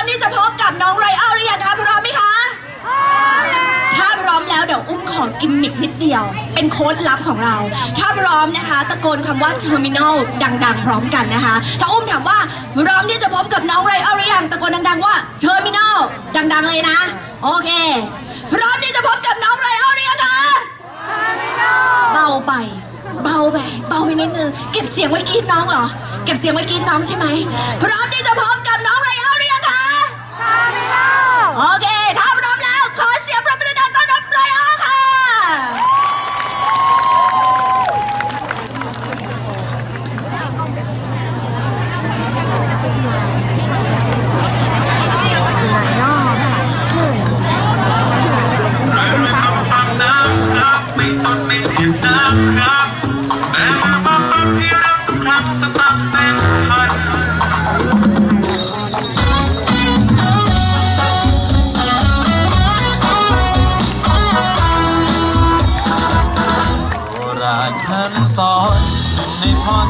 มที่จะพบกับน้องไรอัลหรือยังคะพร้อมไหมคะถ้าพร้อมแล้วเดี๋ยวอุ้มขอกิมมิกนิดเดียว เป็นโค้ดลับของเรา ถ้าพร้อมนะคะ ตะโกนคำว่า terminal ดังๆ พร้อมกันนะคะ ถ้าอุ้มถามว่าพร้อมที่จะพบกับน้องไรอัลหรือยังตะโกนดังๆว่า terminal ดังๆเลยนะ โอเคพร้อมที่จะพบกับน้องไรอัลหรือยังคะเบาไปเบาไปเบาไปนิดนึงเก็บเสียงไว้กรีดน้องเหรอ เก็บเสียงไว้กรีดน้องใช่ไหมพร้อมที่จะพบ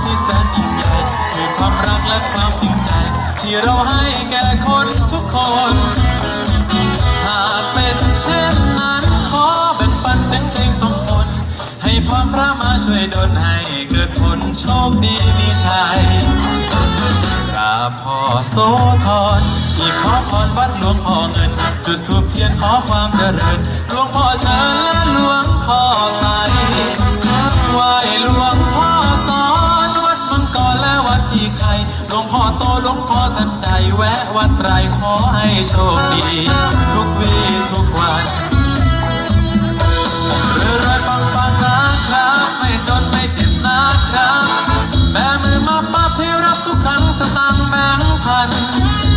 ที่แสนยิ่งใหญ่คือความรักและความจริงใจ ที่เราให้แก่คนทุกคน หากเป็นเช่นนั้นขอแบ่งปันเสียงเพลงต้องมนให้พรพระมาช่วยดลให้เกิดผลโชคดีมีชัยกราบพ่อโสธรอีขอพรวัดหลวงพ่อเงิน จุดทูบเทียนขอความเจริญหลวงพ่อเชิญ โตลงพ่อทันใจแวะวัดไตรขอให้โชคดี ทุกวีทุกวันเรื่อยปังปังนะครับ ไม่จนไม่เจ็บนะครับ แบมือมาปั๊บให้รับทุกครั้งสตางค์แบงค์พัน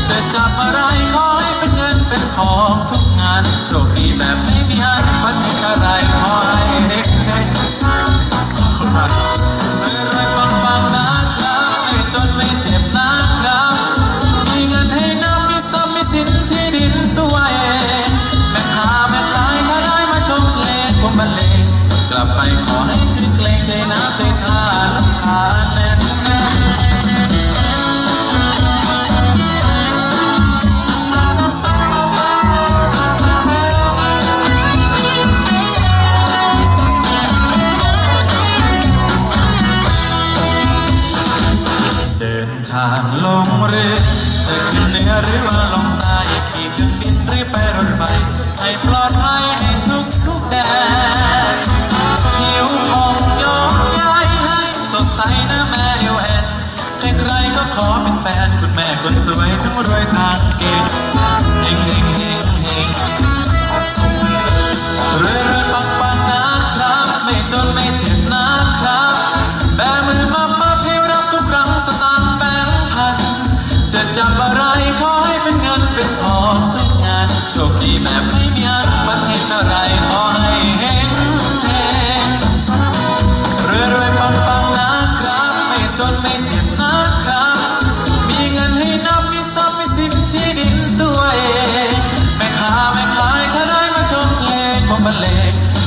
จะจับอะไรขอให้เป็นเงินเป็นทองทุกงานโชคดีแบบไม่มีอันางลงเรือจะขึ้นเหนือหรือว่าลงใต้ขี่เครื่องบินหรือไปรถไฟให้ปลอดภัยให้ทุกทุกแดนหิวหองยองย้ายให้สดใสนะแม่เอวแอนใครๆก็ขอเป็นแฟนคุณแม่คนสวยทั้งรวยทางเก่งเฮง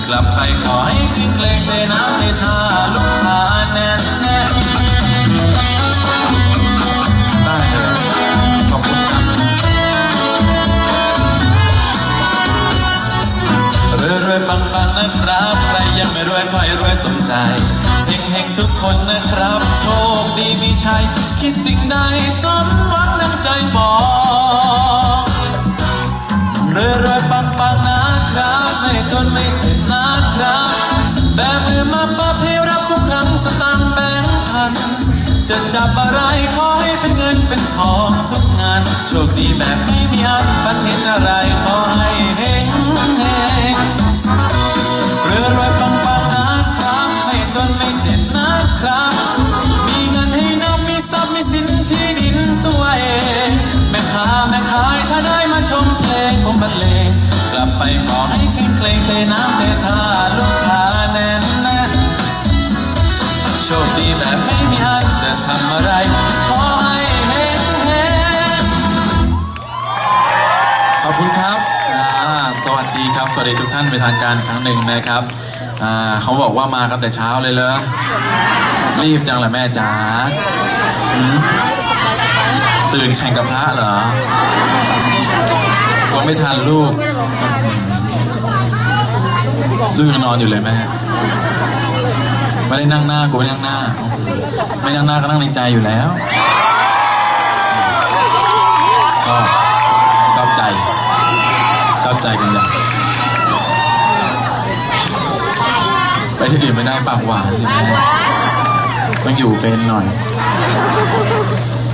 กลับไปขอให้ขึ้นเกรงใจน้ำในท่าลูกค้าแน่นแน่นได้เลยขอบคุณครับรวยรวยๆปังปังๆนะครับใครยังไม่รวยขอให้รวยสมใจเฮงเฮงๆทุกคนนะครับ โชคดีมีชัยคิดสิ่งใดสมหวังดังใจบอกเรื่อยรอยปังปังๆ รับไม่จนไม่เจ็บนะครับแบมือมาปั๊บให้รับทุกครั้งสตางค์แบงค์พัน จะจับอะไรขอให้เป็นเงินเป็นทองทุกงาน โชคดีแบบไม่มีอันฝันเห็นอะไรขอให้เฮงเฮงเรื่อยรอยปังปังนะครับไม่จนไม่เจ็บนะครับ มีเงินให้นับมีทรัพย์มีสินที่ดินตัวเอง แม่ค้าแม่ขายถ้าได้มาชมเพลงผมบรรเลง ไปขอให้ขึ้นเพลงเทน้ำเทท่าลูกค้าแน่นแน่นโชคดีแบบไม่มีอันจะทำอะไร ขอให้เฮงเฮงขอบคุณครับอ่าสวัสดีครับ สวัสดีทุกท่านเป็นทางการครั้งหนึ่งนะครับอ่าเขาบอกว่ามากันแต่เช้าเลยเลยรีบจังเลยแม่จ๋าตื่นแข่งกับพระเหรอ ไม่ทันลูก ลูกยังนอนอยู่เลยแม่ ไม่ได้นั่งหน้ากูไม่ได้นั่งหน้า ไม่นั่งหน้าก็นั่งในใจอยู่แล้ว ชอบ ชอบใจ ชอบใจกันอย่างไปที่อื่นไม่ได้ปากหวานใช่ไหมต้องอยู่เป็นหน่อย